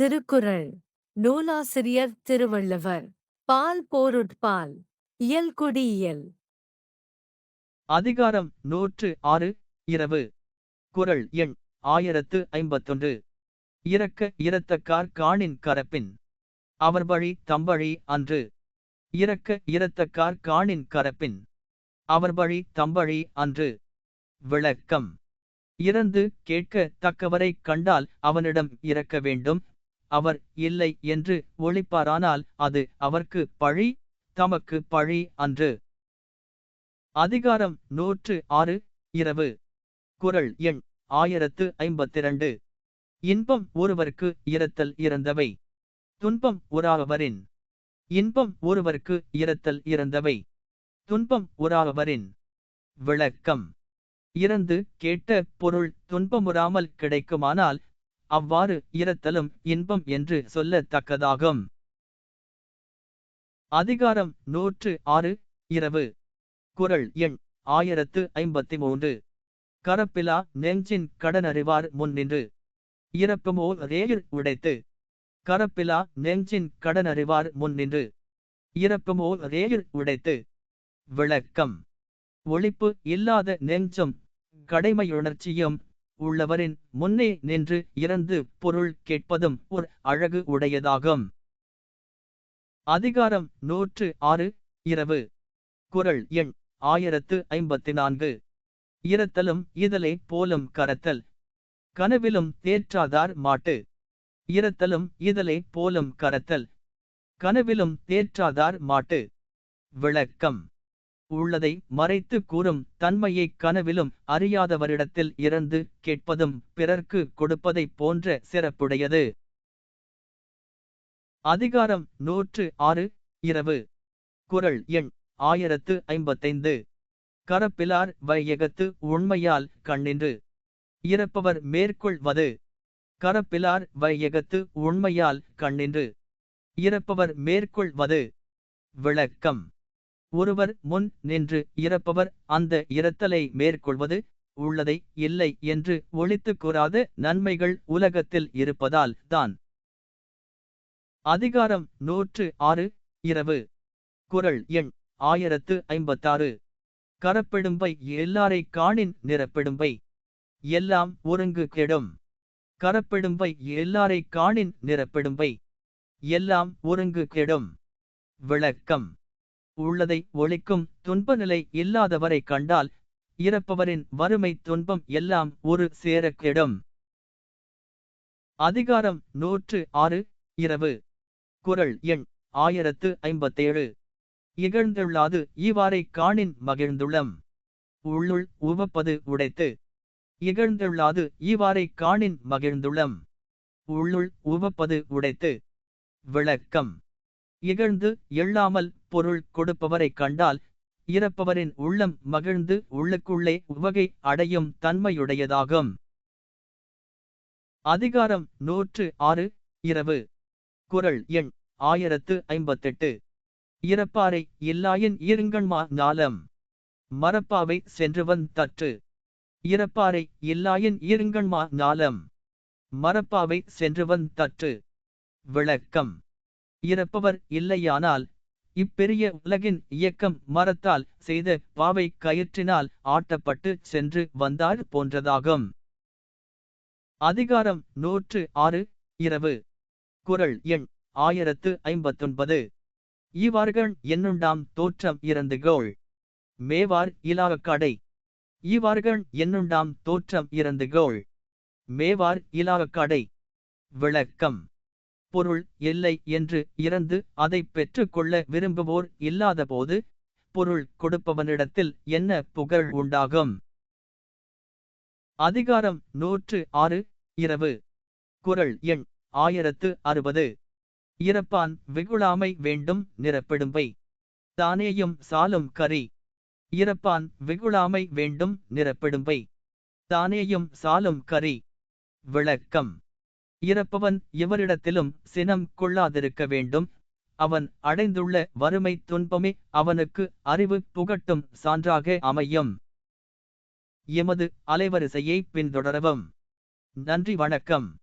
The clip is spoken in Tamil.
திருக்குறள். நூலாசிரியர் திருவள்ளுவர். பால் போருட்பால். இயல்குடியியல் அதிகாரம் நூற்று ஆறு இரவு. குரல் எண் ஆயிரத்து ஐம்பத்தொன்று. இறக்க இரத்தக்கார் காணின் கரப்பின். அவர் வழி தம்பழி அன்று. இறக்க இரத்தக்கார் காணின் கரப்பின். அவர் வழி தம்பழி அன்று. விளக்கம். இறந்து கேட்க தக்கவரை கண்டால் அவனிடம் இறக்க வேண்டும். அவர் இல்லை என்று ஒழிப்பாரானால் அது அவர்க்கு பழி தமக்கு பழி அன்று. அதிகாரம் நூற்று ஆறு இரவு. குறள் எண் ஆயிரத்து ஐம்பத்திரண்டு. இன்பம் ஒருவருக்கு இரத்தல் இறந்தவை. துன்பம் உறாவவரின். இன்பம் ஒருவர்க்கு இரத்தல் இறந்தவை. துன்பம் உறாவவரின். விளக்கம். இறந்து கேட்ட பொருள் துன்பமுறாமல் கிடைக்குமானால் அவ்வாறு இரத்தலும் இன்பம் என்று சொல்லத்தக்கதாகும். அதிகாரம் நூற்று ஆறு இரவு. குறள் எண் ஆயிரத்து ஐம்பத்தி மூன்று. கரப்பிலா நெஞ்சின் கடனறிவார் முன்னின்று. இறப்புமோ ரேயில் உடைத்து. கரப்பிலா நெஞ்சின் கடனறிவார் முன்னின்று. இறப்புமோ ரேயில் உடைத்து. விளக்கம். ஒழிப்பு இல்லாத நெஞ்சும் கடைமையுணர்ச்சியும் உள்ளவரின் முன்னே நின்று இறந்து பொருள் கேட்பதும் ஒரு அழகு உடையதாகும். அதிகாரம் நூற்று ஆறு இரவு. குறள் எண் ஆயிரத்து ஐம்பத்தி நான்கு இரத்தலும் இதழை போலும் கரத்தல். கனவிலும் தேற்றாதார் மாட்டு. இரத்தலும் இதழை போலும் கரத்தல். கனவிலும் தேற்றாதார் மாட்டு. விளக்கம். உள்ளதை மறைத்து கூறும் தன்மையைக் கனவிலும் அறியாதவரிடத்தில் இறந்து கேட்பதும் பிறர்க்கு கொடுப்பதைப் போன்ற சிறப்புடையது. அதிகாரம் நூற்று ஆறு இரவு. குறள் எண் ஆயிரத்து ஐம்பத்தைந்து. கரப்பிலார் வையகத்து உண்மையால் கண்ணின்று. இறப்பவர் மேற்கொள்வது. கரப்பிலார் வையகத்து உண்மையால் கண்ணின்று. இறப்பவர் மேற்கொள்வது. விளக்கம். ஒருவர் முன் நின்று இறப்பவர் அந்த இரத்தலை மேற்கொள்வது உள்ளதை இல்லை என்று ஒழித்து கூறாத நன்மைகள் உலகத்தில் இருப்பதால் தான். அதிகாரம் நூற்று ஆறு இரவு. குறள் எண் ஆயிரத்து ஐம்பத்தாறு. கரப்பெடும்பை எல்லாரை காணின் நிறப்பெடும்பை எல்லாம் ஒருங்கு கெடும். கரப்பெடும்பை எல்லாரை காணின் நிறப்பெடும்பை எல்லாம் ஒருங்கு கெடும். விளக்கம். உள்ளதை ஒழிக்கும் துன்பநிலை இல்லாதவரை கண்டால் இறப்பவரின் வறுமை துன்பம் எல்லாம் ஒரு சேர கெடும் அதிகாரம் நூற்று ஆறு இரவு. குறள் எண் ஆயிரத்து ஐம்பத்தேழு. இகழ்ந்துள்ளாது ஈவாரை காணின் மகிழ்ந்துள்ளம். உள்ளுள் உவப்பது உடைத்து. இகழ்ந்துள்ளாது ஈவாரை காணின் மகிழ்ந்துள்ளம். உள்ளுள் உவப்பது உடைத்து. விளக்கம். இகழ்ந்து எள்ளாமல் பொருள் கொடுப்பவரைக் கண்டால் இறப்பவரின் உள்ளம் மகிழ்ந்து உள்ளுக்குள்ளே உவகை அடையும் தன்மையுடையதாகும். அதிகாரம் நூற்று ஆறு இரவு. குறள் எண் ஆயிரத்து ஐம்பத்தெட்டு. இறப்பாறை இல்லாயின் இருங்கண்மா நாளம் மரப்பாவை சென்றுவன் தற்று. இறப்பாறை இல்லாயின் இருங்கண்மா நாளம் மரப்பாவை சென்றுவன் தற்று. விளக்கம். இறப்பவர் இல்லையானால் இப்பெரிய உலகின் இயக்கம் மரத்தால் செய்த பாவை கயிற்றினால் ஆட்டப்பட்டு சென்று வந்தால் போன்றதாகும். அதிகாரம் நூற்று ஆறு இரவு. குறள் எண் ஆயிரத்து ஐம்பத்தொன்பது. ஈவார்கள் என்னுண்டாம் தோற்றம் இறந்துகோள். மேவார் இலாகக்கடை. ஈவார்கள் என்னுண்டாம் தோற்றம் இறந்துகோள். மேவார் இலாகக்கடை. விளக்கம். பொருள் இல்லை என்று இறந்து அதை பெற்றுக்கொள்ள விரும்புவோர் இல்லாதபோது பொருள் கொடுப்பவனிடத்தில் என்ன புகழ் உண்டாகும்? அதிகாரம் நூற்று ஆறு இரவு. குரல் எண் ஆயிரத்து அறுபது. இறப்பான் வெகுளாமை வேண்டும் நிறப்பெடும்பை தானேயும் சாலும் கரி இறப்பான் வெகுளாமை வேண்டும் நிறப்பெடும்பை தானேயும் சாலும் கரி விளக்கம். இறப்பவன் எவரிடத்திலும் சினம் கொள்ளாதிருக்க வேண்டும். அவன் அடைந்துள்ள வறுமை துன்பமே அவனுக்கு அறிவு புகட்டும் சான்றாக அமையும். எமது அலைவரிசையை பின்தொடரவும். நன்றி வணக்கம்.